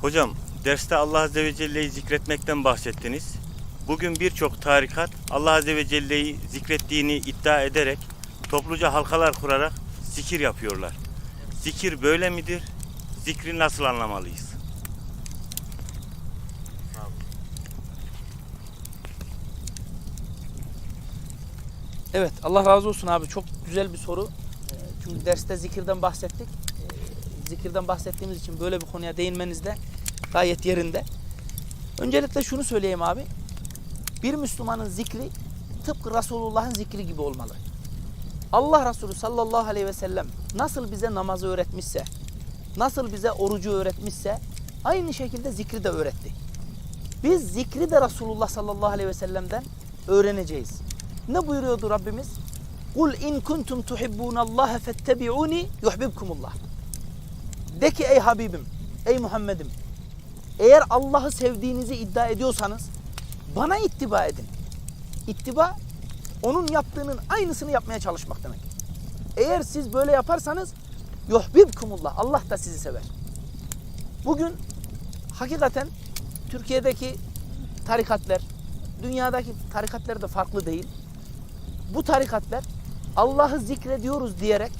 Hocam derste Allah Azze ve Celle'yi zikretmekten bahsettiniz. Bugün birçok tarikat Allah Azze ve Celle'yi zikrettiğini iddia ederek topluca halkalar kurarak zikir yapıyorlar. Zikir böyle midir? Zikri nasıl anlamalıyız? Evet Allah razı olsun abi çok güzel bir soru. Ee, Çünkü derste zikirden bahsettik. Zikirden bahsettiğimiz için böyle bir konuya değinmeniz de gayet yerinde. Öncelikle şunu söyleyeyim abi. Bir Müslümanın zikri tıpkı Resulullah'ın zikri gibi olmalı. Allah Resulü sallallahu aleyhi ve sellem nasıl bize namazı öğretmişse, nasıl bize orucu öğretmişse aynı şekilde zikri de öğretti. Biz zikri de Resulullah sallallahu aleyhi ve sellem'den öğreneceğiz. Ne buyuruyordu Rabbimiz? Kul in kuntum tuhibbunallaha fettebi'uni yuhibbukumullah. De ki ey Habibim, ey Muhammed'im. Eğer Allah'ı sevdiğinizi iddia ediyorsanız bana ittiba edin. İttiba onun yaptığının aynısını yapmaya çalışmak demek. Eğer siz böyle yaparsanız yuhibbukumullah. Allah da sizi sever. Bugün hakikaten Türkiye'deki tarikatlar, dünyadaki tarikatlar da farklı değil. Bu tarikatlar Allah'ı zikrediyoruz diyerek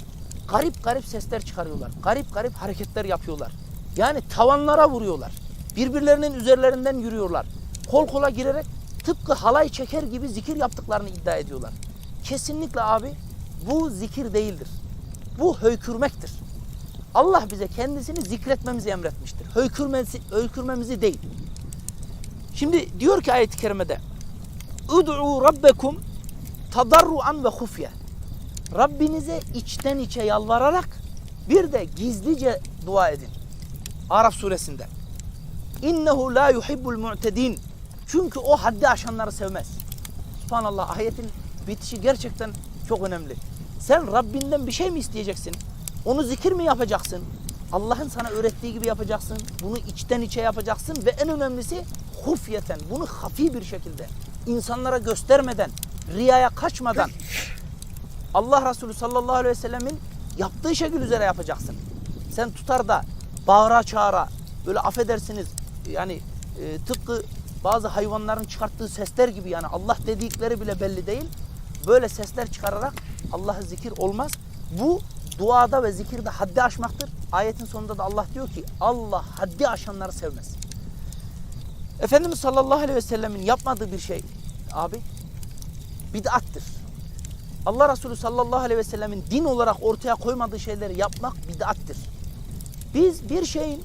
garip garip sesler çıkarıyorlar. Garip garip hareketler yapıyorlar. Yani tavanlara vuruyorlar. Birbirlerinin üzerlerinden yürüyorlar. Kol kola girerek tıpkı halay çeker gibi zikir yaptıklarını iddia ediyorlar. Kesinlikle abi bu zikir değildir. Bu höykürmektir. Allah bize kendisini zikretmemizi emretmiştir. Höykürmemizi, höykürmemizi değil. Şimdi diyor ki ayet-i kerimede Ud'u rabbekum tadarruan ve hufye. Rabbinize içten içe yalvararak bir de gizlice dua edin. Araf suresinde. İnnehu la yuhibbul mu'tedin. Çünkü o haddi aşanları sevmez. Subhanallah ayetin bitişi gerçekten çok önemli. Sen Rabbinden bir şey mi isteyeceksin? Onu zikir mi yapacaksın? Allah'ın sana öğrettiği gibi yapacaksın. Bunu içten içe yapacaksın ve en önemlisi hufyeten bunu hafi bir şekilde insanlara göstermeden, riyaya kaçmadan Allah Resulü sallallahu aleyhi ve sellemin yaptığı şekil üzere yapacaksın. Sen tutar da bağıra çağıra böyle affedersiniz yani e, tıpkı bazı hayvanların çıkarttığı sesler gibi yani Allah dedikleri bile belli değil. Böyle sesler çıkararak Allah'ı zikir olmaz. Bu duada ve zikirde haddi aşmaktır. Ayetin sonunda da Allah diyor ki Allah haddi aşanları sevmez. Efendimiz sallallahu aleyhi ve sellemin yapmadığı bir şey abi bid'attır. Allah Resulü sallallahu aleyhi ve sellemin din olarak ortaya koymadığı şeyleri yapmak bid'attır. Biz bir şeyin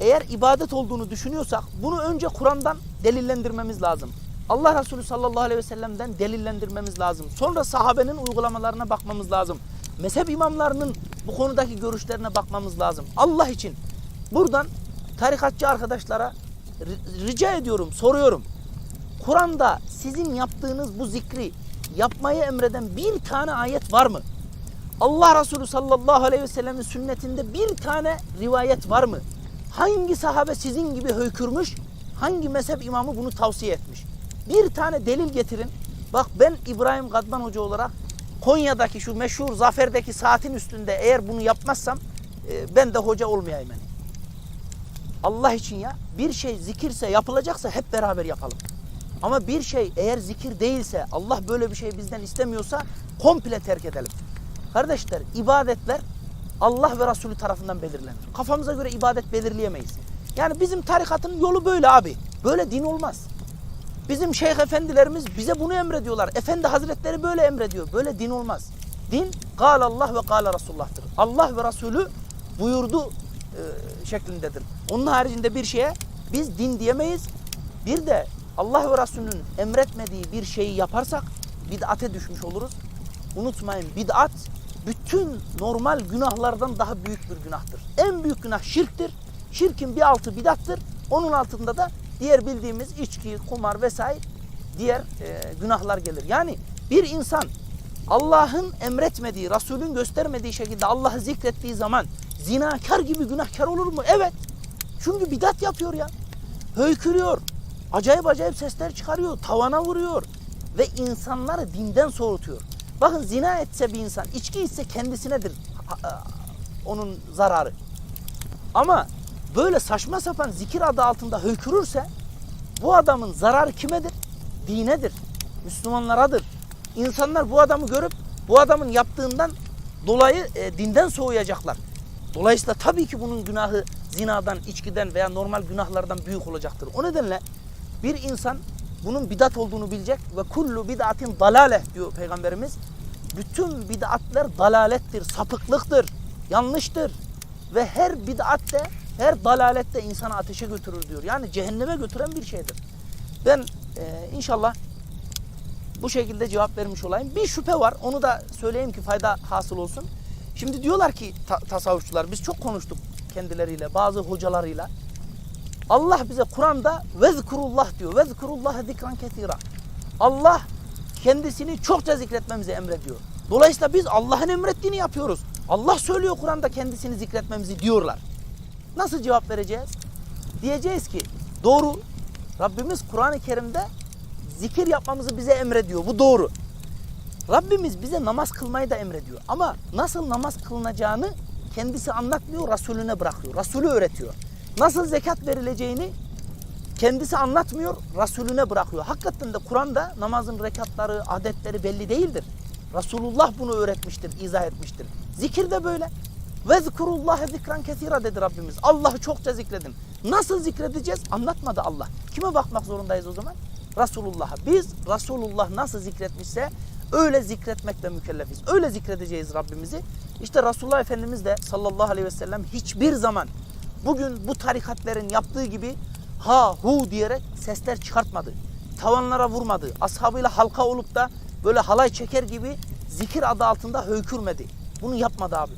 eğer ibadet olduğunu düşünüyorsak bunu önce Kur'an'dan delillendirmemiz lazım. Allah Resulü sallallahu aleyhi ve sellem'den delillendirmemiz lazım. Sonra sahabenin uygulamalarına bakmamız lazım. Mezhep imamlarının bu konudaki görüşlerine bakmamız lazım. Allah için buradan tarikatçı arkadaşlara ri- rica ediyorum, soruyorum. Kur'an'da sizin yaptığınız bu zikri yapmayı emreden bir tane ayet var mı? Allah Resulü sallallahu aleyhi ve sellemin sünnetinde bir tane rivayet var mı? Hangi sahabe sizin gibi höykürmüş? Hangi mezhep imamı bunu tavsiye etmiş? Bir tane delil getirin. Bak ben İbrahim Gadman Hoca olarak Konya'daki şu meşhur Zafer'deki saatin üstünde eğer bunu yapmazsam e, ben de hoca olmayayım yani. Allah için ya bir şey zikirse yapılacaksa hep beraber yapalım. Ama bir şey eğer zikir değilse Allah böyle bir şey bizden istemiyorsa komple terk edelim. Kardeşler ibadetler Allah ve Resulü tarafından belirlenir. Kafamıza göre ibadet belirleyemeyiz. Yani bizim tarikatın yolu böyle abi. Böyle din olmaz. Bizim şeyh efendilerimiz bize bunu emrediyorlar. Efendi hazretleri böyle emrediyor. Böyle din olmaz. Din gal Allah ve gal Resulullah'tır. Allah ve Resulü buyurdu e, şeklindedir. Onun haricinde bir şeye biz din diyemeyiz. Bir de Allah ve Resulünün emretmediği bir şeyi yaparsak bid'ate düşmüş oluruz. Unutmayın bid'at bütün normal günahlardan daha büyük bir günahtır. En büyük günah şirktir. Şirkin bir altı bid'attır. Onun altında da diğer bildiğimiz içki, kumar vesaire diğer e, günahlar gelir. Yani bir insan Allah'ın emretmediği, Resulün göstermediği şekilde Allah'ı zikrettiği zaman zinakar gibi günahkar olur mu? Evet. Çünkü bidat yapıyor ya. Höykürüyor. Acayip acayip sesler çıkarıyor. Tavana vuruyor. Ve insanları dinden soğutuyor. Bakın zina etse bir insan, içki içse kendisinedir onun zararı. Ama böyle saçma sapan zikir adı altında höykürürse bu adamın zararı kimedir? Dinedir. Müslümanlaradır. İnsanlar bu adamı görüp bu adamın yaptığından dolayı e, dinden soğuyacaklar. Dolayısıyla tabii ki bunun günahı zinadan, içkiden veya normal günahlardan büyük olacaktır. O nedenle bir insan bunun bidat olduğunu bilecek ve kullu bid'atin dalale diyor Peygamberimiz. Bütün bid'atler dalalettir, sapıklıktır, yanlıştır. Ve her bid'at de, her dalalet de insanı ateşe götürür diyor. Yani cehenneme götüren bir şeydir. Ben e, inşallah bu şekilde cevap vermiş olayım. Bir şüphe var. Onu da söyleyeyim ki fayda hasıl olsun. Şimdi diyorlar ki ta- tasavvufçular biz çok konuştuk kendileriyle, bazı hocalarıyla. Allah bize Kur'an'da vezkurullah diyor. Vezkurullah zikran ketira. Allah kendisini çokça zikretmemizi emrediyor. Dolayısıyla biz Allah'ın emrettiğini yapıyoruz. Allah söylüyor Kur'an'da kendisini zikretmemizi diyorlar. Nasıl cevap vereceğiz? Diyeceğiz ki doğru Rabbimiz Kur'an-ı Kerim'de zikir yapmamızı bize emrediyor. Bu doğru. Rabbimiz bize namaz kılmayı da emrediyor. Ama nasıl namaz kılınacağını kendisi anlatmıyor, Resulüne bırakıyor. Resulü öğretiyor. Nasıl zekat verileceğini kendisi anlatmıyor, Resulüne bırakıyor. Hakikaten de Kur'an'da namazın rekatları, adetleri belli değildir. Resulullah bunu öğretmiştir, izah etmiştir. Zikir de böyle. Vezkurullaha zikran kesira dedi Rabbimiz. Allah'ı çokça zikredin. Nasıl zikredeceğiz? Anlatmadı Allah. Kime bakmak zorundayız o zaman? Resulullah'a. Biz Resulullah nasıl zikretmişse öyle zikretmekle mükellefiz. Öyle zikredeceğiz Rabbimizi. İşte Resulullah Efendimiz de sallallahu aleyhi ve sellem hiçbir zaman bugün bu tarikatlerin yaptığı gibi ha hu diyerek sesler çıkartmadı. Tavanlara vurmadı. Ashabıyla halka olup da böyle halay çeker gibi zikir adı altında höykürmedi. Bunu yapmadı abi.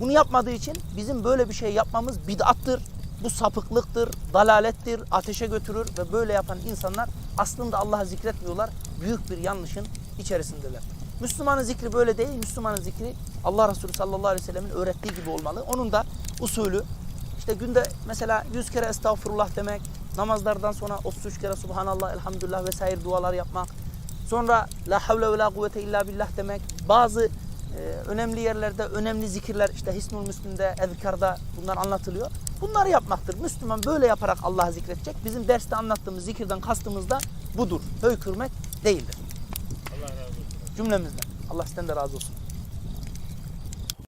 Bunu yapmadığı için bizim böyle bir şey yapmamız bid'attır. Bu sapıklıktır, dalalettir, ateşe götürür ve böyle yapan insanlar aslında Allah'ı zikretmiyorlar. Büyük bir yanlışın içerisindeler. Müslümanın zikri böyle değil. Müslümanın zikri Allah Resulü sallallahu aleyhi ve sellemin öğrettiği gibi olmalı. Onun da usulü işte günde mesela 100 kere estağfurullah demek, namazlardan sonra 33 kere subhanallah, elhamdülillah vesaire dualar yapmak. Sonra la havle ve la kuvvete illa billah demek. Bazı e, önemli yerlerde önemli zikirler işte Hisnul Müslim'de, Ezkar'da bunlar anlatılıyor. Bunları yapmaktır. Müslüman böyle yaparak Allah'ı zikredecek. Bizim derste anlattığımız zikirden kastımız da budur. Höykürmek değildir. Allah razı olsun. Cümlemizden. Allah sizden de razı olsun.